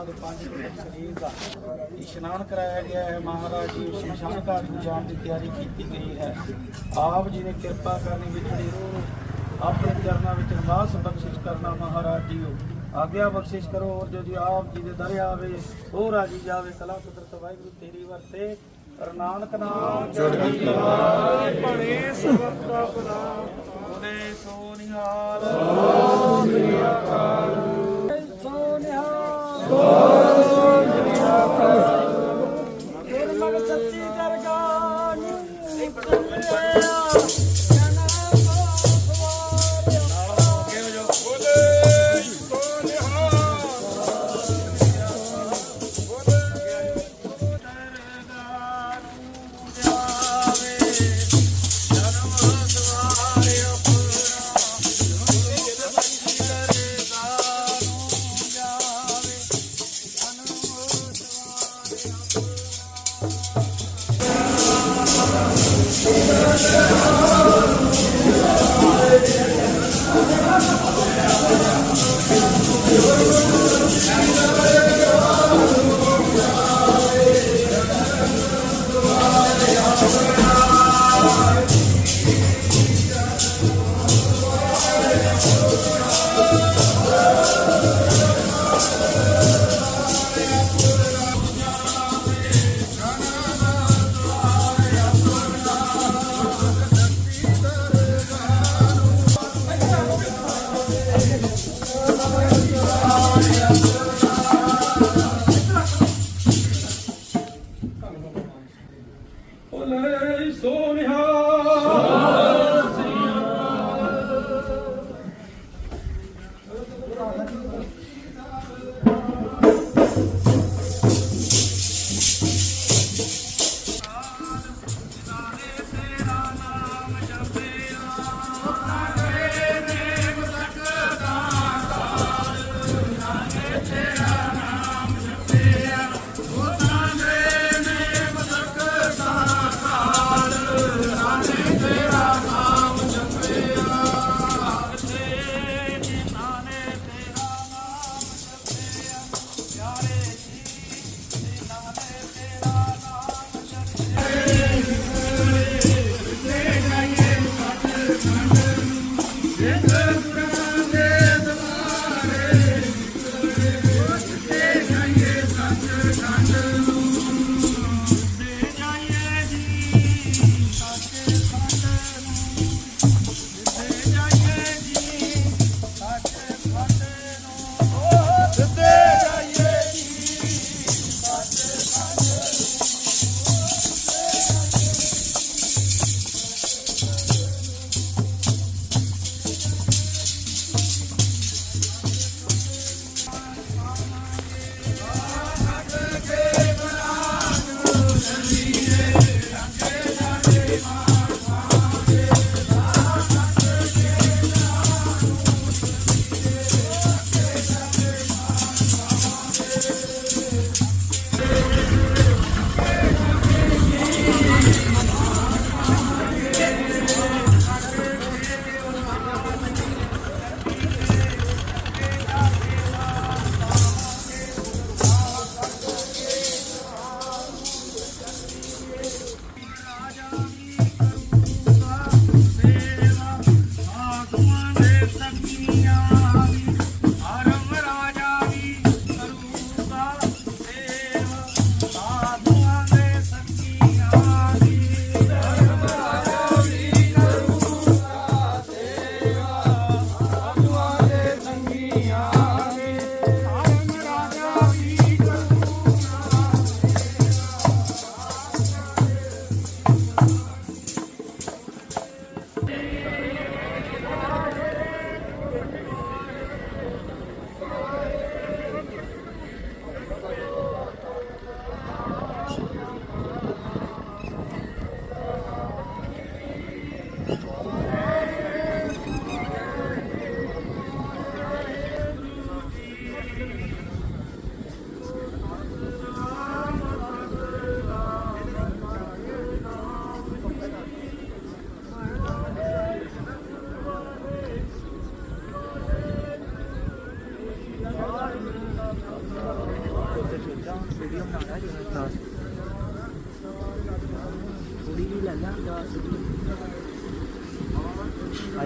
ਉਹਨਾਂ ਦੇ ਪੰਜ ਸਰੀਰ ਦਾ ਇਸ਼ਨਾਨ ਕਰਾਇਆ ਗਿਆ ਹੈ। ਮਹਾਰਾਜ ਜੀ ਸ਼ਮਸ਼ਾਨ ਘਾਟ ਨੂੰ ਜਾਣ ਦੀ ਤਿਆਰੀ ਕੀਤੀ ਗਈ ਹੈ। ਆਪ ਜੀ ਨੇ ਕਿਰਪਾ ਕਰਨੀ ਵਿਚੜੀ ਰੂਹ ਆਪਣੇ ਚਰਨਾਂ ਵਿੱਚ ਨਿਵਾਸ ਬਖਸ਼ਿਸ਼ ਕਰਨਾ ਮਹਾਰਾਜ ਜੀਓ। ਆਗਿਆ ਬਖਸ਼ਿਸ਼ ਕਰੋ ਔਰ ਜੋ ਜੀ ਆਪ ਜੀ ਦੇ ਦਰ ਆਵੇ ਉਹ ਰਾਜੀ ਜਾਵੇ। ਕਲਾ ਕੁਦਰਤ ਵਾਹਿਗੁਰੂ ਤੇਰੀ ਵਰਤੇ। ਨਾਨਕ ਨਾਮ ਚੜ੍ਹਦੀ ਕਲਾ ਬੜੇ ਸਬਦ ਦਾ ਬਣਾ ਉਹਨੇ ਸੋ ਨਿਹਾਲ। ਸ੍ਰੀ ਅਕਾਲ ਸੋ ਨਿਹਾਲ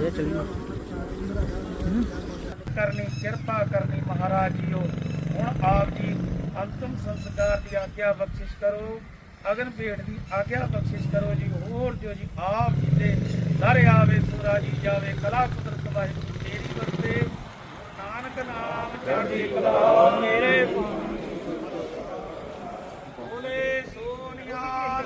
ਜਿਹੀ ਚਲੀ ਕਰਨੀ, ਕਿਰਪਾ ਕਰਨੀ ਮਹਾਰਾਜ ਜੀਓ। ਹੁਣ ਆਪ ਜੀ ਅੰਤਮ ਸੰਸਕਾਰ ਦੀ ਆਗਿਆ ਬਖਸ਼ਿਸ਼ ਕਰੋ। ਅਗਨ ਭੇਟ ਦੀ ਆਗਿਆ ਬਖਸ਼ਿਸ਼ ਕਰੋ ਜੀ। ਹੋਰ ਜੋ ਜੀ ਆਪ ਜੀ ਦੇ ਦਰ ਆਵੇ ਸੂਰਾ ਜੀ ਜਾਵੇ, ਕਲਾ ਕੁਦਰਤ ਵਾਹਿਗੁਰੂ ਤੇਰੀ ਵਰਤੇ ਨਾਨਕ ਨਾਮ ਚੜ੍ਹਦੀ ਕਲਾ ਮੇਰੇ ਬੋਲੇ ਸੋ ਨਿਹਾਲ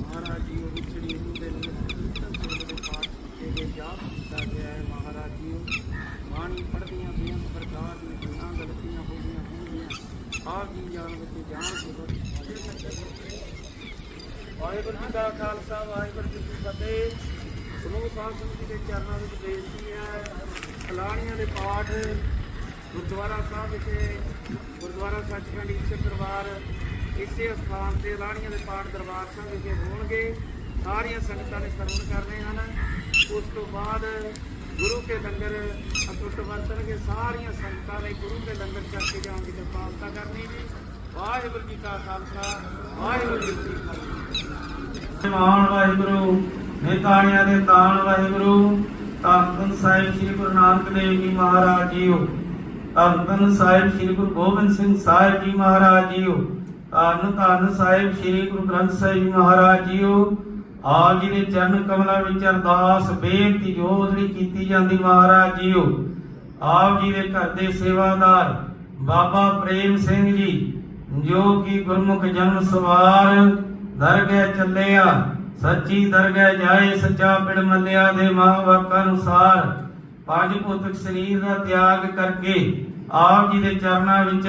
ਮਹਾਰਾਜ ਜੀ ਉਹ ਵਿਛੜੀ ਨੂੰ ਦੇ ਨੂੰ ਕੀਰਤਨ ਸੋਧ ਦੇ ਪਾਠ ਕੀਤੇ ਗਏ ਜਾਪ ਗਿਆ ਹੈ ਮਹਾਰਾਜ ਜੀ ਬਾਣੀ ਪੜ੍ਹਦੀਆਂ ਬੇਅੰਤ ਪ੍ਰਕਾਰ ਦੀਆਂ ਗੁਨਾਹ ਗਲਤੀਆਂ ਹੋਈਆਂ ਹੋਣਗੀਆਂ ਆਪ ਜੀ ਜਾਣ ਵਿੱਚ ਜਾਣ ਕੇ ਵਾਹਿਗੁਰੂ ਜੀ ਦਾ ਖਾਲਸਾ, ਵਾਹਿਗੁਰੂ ਜੀ ਕੀ ਫਤਿਹ। ਸਮੂਹ ਸਾਧ ਸੰਗਤ ਦੇ ਚਰਨਾਂ ਵਿੱਚ ਬੇਨਤੀ ਹੈ, ਫਲਾਣੀਆਂ ਦੇ ਪਾਠ ਗੁਰਦੁਆਰਾ ਸਾਹਿਬ ਵਿਖੇ, ਗੁਰਦੁਆਰਾ ਸੱਚਖੰਡ ਈਸ਼ਰ ਦਰਬਾਰ, ਇਸੇ ਸਥਾਨ ਤੇ ਲਾਣੀਆਂ ਦੇ ਪਾਠ ਦਰਬਾਰ ਸਾਹਿਬ ਵਿਖੇ ਹੋਣਗੇ। ਸਾਰੀਆਂ ਸੰਗਤਾਂ ਨੇ ਸਰਵਣ ਕਰਨੇ ਹਨ। ਉਸ ਤੋਂ ਬਾਅਦ ਗੁਰੂ ਕੇ ਲੰਗਰ ਅਟੁੱਟ ਵਰਤਣਗੇ, ਸਾਰੀਆਂ ਸੰਗਤਾਂ ਨੇ ਗੁਰੂ ਕੇ ਲੰਗਰ ਛਕ ਕੇ ਜਾਣ ਦੀ ਕਿਰਪਾਲਤਾ ਕਰਨੀ ਜੀ। ਵਾਹਿਗੁਰੂ ਜੀ ਕਾ ਖਾਲਸਾ, ਵਾਹਿਗੁਰੂ ਜੀ ਕੀ ਫਤਿਹ। ਮਾਨ ਵਾਹਿਗੁਰੂ, ਨਿਤਾਣਿਆਂ ਦੇ ਤਾਣ ਵਾਹਿਗੁਰੂ, ਧੰਨ ਸਾਹਿਬ ਸ੍ਰੀ ਗੁਰੂ ਨਾਨਕ ਦੇਵ ਜੀ ਮਹਾਰਾਜ ਜੀਓ। ਧੰਨ ਸਾਹਿਬ ਸ੍ਰੀ ਗੁਰੂ ਗੋਬਿੰਦ ਸਿੰਘ ਸਾਹਿਬ ਜੀ ਮਹਾਰਾਜ ਜੀਓ। ਧੰਨ ਧੰਨ ਸਾਹਿਬ ਸ੍ਰੀ ਗੁਰੂ ਗ੍ਰੰਥ ਸਾਹਿਬ ਜੀ ਮਹਾਰਾਜ ਜੀਓ। ਆਪ ਜੀ ਦੇ ਚਰਨ ਕਮਲਾਂ ਵਿੱਚ ਅਰਦਾਸ, ਬੇਨਤੀ ਜੋਦੜੀ ਕੀਤੀ ਜਾਂਦੀ ਮਹਾਰਾਜ ਜੀਓ, ਆਪ ਜੀ ਦੇ ਘਰ ਦੇ ਸੇਵਾਦਾਰ ਬਾਬਾ ਪ੍ਰੇਮ ਸਿੰਘ ਜੀ, ਜੋ ਕਿ ਗੁਰਮੁਖ ਜਨਮ ਸਵਾਰ ਦਰਗਹਿ ਚੱਲਿਆ, ਸੱਚੀ ਦਰਗਹਿ ਜਾਏ, ਸੱਚਾ ਪਿੜ ਮੱਲਿਆ ਦੇ ਮਹਾਵਾਕਾਂ ਅਨੁਸਾਰ, ਪੰਜ ਭੌਤਿਕ ਸਰੀਰ ਦਾ ਤਿਆਗ ਕਰਕੇ ਆਪ ਜੀ ਦੇ ਚਰਨਾਂ ਵਿੱਚ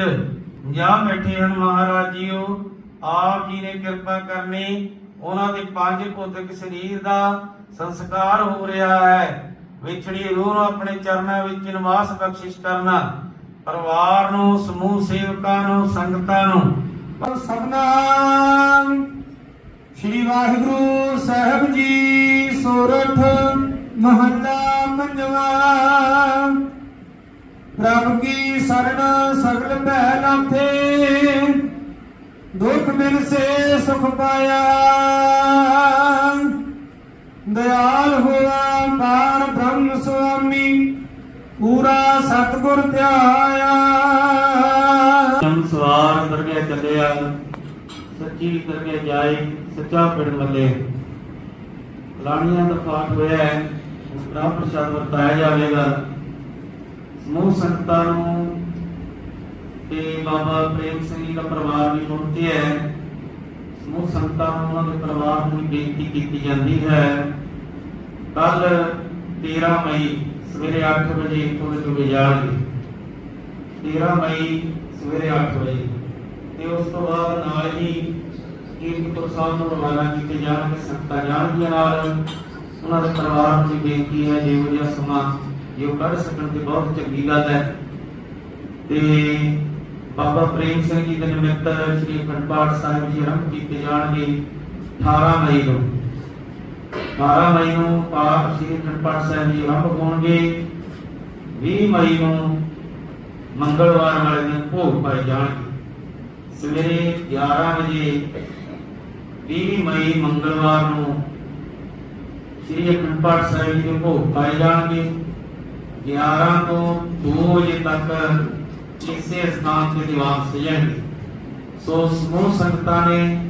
ਜਾ ਬੈਠੇ ਹਨ ਮਹਾਰਾਜ ਜੀਓ, ਆਪ ਜੀ ਨੇ ਕਿਰਪਾ ਕਰਨੀ ਉਹਨਾਂ ਦੇ ਪੰਜ ਭੌਤਿਕ ਸਰੀਰ ਦਾ ਸੰਸਕਾਰ ਹੋ ਰਿਹਾ ਹੈ। ਵਿਛੜੀ ਰੂਹ ਨੂੰ ਆਪਣੇ ਚਰਨਾਂ ਵਿੱਚ ਨਿਵਾਸ ਬਖਸ਼ਿਸ਼ ਕਰਨਾ, ਪਰਿਵਾਰ ਨੂੰ, ਸਮੂਹ ਸੇਵਕਾਂ ਨੂੰ, ਸੰਗਤਾਂ ਨੂੰ। ਸਤਨਾਮ ਸ੍ਰੀ ਵਾਹਿਗੁਰੂ ਸਾਹਿਬ ਜੀ ਸੋਰਠ ਮਹੱਲਾ ਪੰਜਵਾ ਪ੍ਰਭ ਕੀ ਸਰਣ ਸਗਲ ਭੈ ਲਾਥੇ ਦੁਖ ਬਿਨ ਸੇ ਸੁਖ ਪਾਇਆ। ਦਇਆਲ ਹੋਆ ਪਾਰ ਬ੍ਰਹਮ ਸੁਆਮੀ, ਪੂਰਾ ਸਤਗੁਰ ਧਿਆਇਆ। ਜਨ ਸਵਾਰ ਚੱਲਿਆ ਸੱਚੀ ਦਰਗਹਿ ਜਾਏ, ਸੱਚਾ ਪਿੜ ਮੱਲੇ। ਲਾਣੀਆਂ ਦਾ ਪਾਠ ਹੋਇਆ ਹੈ ਰਾਮ ਪ੍ਰਸ਼ਾਦ ਵਰਤਾਇਆ ਜਾਵੇਗਾ। ਸਮੂਹ ਸੰਗਤਾਂ ਨੂੰ ਤੇ ਬਾਬਾ ਪ੍ਰੇਮ ਸਿੰਘ ਜੀ ਦਾ ਪਰਿਵਾਰ ਵੀ ਪਹੁੰਚਿਆ ਹੈ। ਸਮੂਹ ਸੰਗਤਾਂ ਉਹਨਾਂ ਦੇ ਪਰਿਵਾਰ ਨੂੰ ਬੇਨਤੀ ਕੀਤੀ ਜਾਂਦੀ ਹੈ। ਕੱਲ 13 ਮਈ ਸਵੇਰੇ 8 ਵਜੇ ਇੱਥੋਂ ਦੇ ਚੁਗੇ ਜਾਣਗੇ 13 ਮਈ ਸਵੇਰੇ 8 ਵਜੇ। ਤੇ ਉਸ ਤੋਂ ਬਾਅਦ ਨਾਲ ਹੀ ਕੀਰਤਪੁਰ ਸਾਹਿਬ ਨੂੰ ਰਵਾਨਾ ਕੀਤੇ ਜਾਣਗੇ, ਸੰਗਤਾਂ ਜਾਣਗੀਆਂ ਨਾਲ। ਉਹਨਾਂ ਦੇ ਪਰਿਵਾਰ ਨੂੰ ਬੇਨਤੀ ਹੈ, ਜੇ ਉਹ ਜਿਹਾ ਸਮਾਂ, ਜੇ ਕੱਢ ਸਕਣ ਤੇ ਬਹੁਤ ਚੰਗੀ ਗੱਲ ਹੈ। ਤੇ ਬਾਬਾ ਪ੍ਰੇਮ ਸਿੰਘ ਜੀ ਦੇ ਨਿਮਿਤ ਸ੍ਰੀ ਅਖੰਡ ਸਾਹਿਬ ਜੀ ਆਰੰਭ ਕੀਤੇ ਜਾਣਗੇ 18 ਮਈ ਨੂੰ। 18 ਮਈ ਨੂੰ ਪਾਠ ਸ੍ਰੀ ਅਖੰਡ ਪਾਠ ਸਾਹਿਬ ਜੀ ਆਰੰਭ ਹੋਣਗੇ। 20 ਮਈ ਨੂੰ ਮੰਗਲਵਾਰ ਵਾਲੇ ਦਿਨ ਭੋਗ ਪਾਏ ਜਾਣਗੇ। ਸਵੇਰੇ 11 ਵਜੇ 20 ਮਈ ਮੰਗਲਵਾਰ ਨੂੰ ਸ੍ਰੀ ਅਖੰਡ ਸਾਹਿਬ ਜੀ ਦੇ ਭੋਗ ਪਾਏ ਜਾਣਗੇ। 11 ਤੋਂ 2 ਵਜੇ ਤੱਕ ਇਸੇ ਸਥਾਨ ਤੇ ਦੀਵਾਨ ਸਜਣਗੇ ਸੋ ਸਮੂਹ ਸੰਗਤਾਂ ਨੇ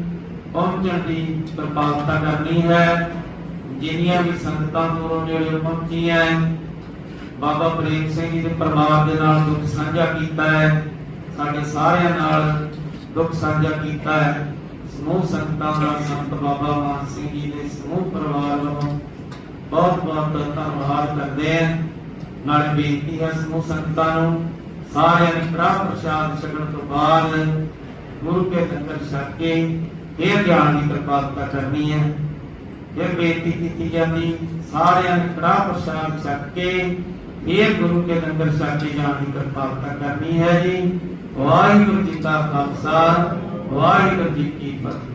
ਪਹੁੰਚਣ ਦੀ ਕਿਰਪਾਲਤਾ ਕਰਨੀ ਹੈ। ਜਿੰਨੀਆਂ ਵੀ ਸੰਗਤਾਂ ਤੋਂ ਜਿਹੜੇ ਪਹੁੰਚੀਆਂ ਬਾਬਾ ਪ੍ਰੇਮ ਸਿੰਘ ਜੀ ਦੇ ਪਰਿਵਾਰ ਦੇ ਨਾਲ ਦੁੱਖ ਸਾਂਝਾ ਕੀਤਾ ਹੈ। ਸਾਡੇ ਸਾਰਿਆਂ ਨਾਲ ਦੁੱਖ ਸਾਂਝਾ ਕੀਤਾ ਹੈ। ਸਮੂਹ ਸੰਗਤਾਂ ਦਾ ਸੰਤ ਬਾਬਾ ਮਾਨ ਸਿੰਘ ਜੀ ਦੇ ਸਮੂਹ ਪਰਿਵਾਰ ਵੱਲੋਂ ਬਹੁਤ ਬਹੁਤ ਧੰਨਵਾਦ ਕਰਦੇ ਹਾਂ। ਨਾਲ ਬੇਨਤੀ ਹੈ ਸਮੂਹ ਸੰਗਤਾਂ ਨੂੰ ਸਾਰਿਆਂ ਨੇ ਕੜਾਹ ਪ੍ਰਸ਼ਾਦ ਛਕਣ ਤੋਂ ਬਾਅਦ ਗੁਰੂ ਕੇ ਲੰਗਰ ਛਕ ਕੇ ਫੇਰ ਜਾਣ ਦੀ ਕਿਰਪਾਲਤਾ ਕਰਨੀ ਹੈ। ਫਿਰ ਬੇਨਤੀ ਕੀਤੀ ਜਾਂਦੀ, ਸਾਰਿਆਂ ਨੇ ਕੜਾਹ ਪ੍ਰਸ਼ਾਦ ਛਕ ਕੇ ਫੇਰ ਗੁਰੂ ਕੇ ਲੰਗਰ ਛਕ ਕੇ ਜਾਣ ਦੀ ਕਿਰਪਾਲਤਾ ਕਰਨੀ ਹੈ ਜੀ। ਵਾਹਿਗੁਰੂ ਜੀ ਕਾ ਖਾਲਸਾ, ਵਾਹਿਗੁਰੂ ਜੀ ਕੀ ਫਤਿਹ।